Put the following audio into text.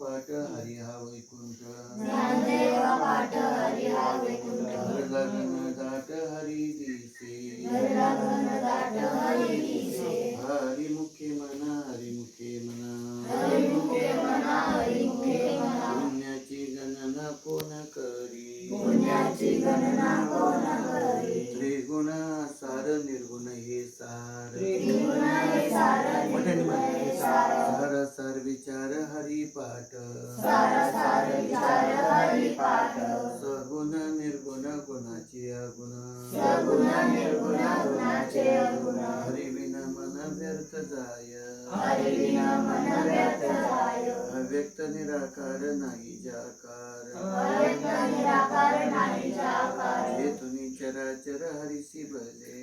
पाठ हरी हा वैकुंठ. ज्ञानदेव पाठ हरी वैकुंठ. लगन दाट हरी दिसे. दाट हरी दिसे. हरी मुखे मना हरी मुखे मना. हरी मुखे मना हरी मुखे मना. पुण्याची गणना कोण करी? पुण्याची गणना कोण करी? त्रिगुण सार निर्गुण हे सार. त्रिगुण हरी पाठ सार सार विचार हरी पाठ सगुण निर्गुण गुणाची अगुण। सगुण निर्गुण गुणाचे अगुण। हरी विन मन व्यर्थ जाय। हरी विना मन व्यर्थ जाय। अव्यक्त निराकार नाही जाकार। जे तुम्ही चराचर हरिसी भजे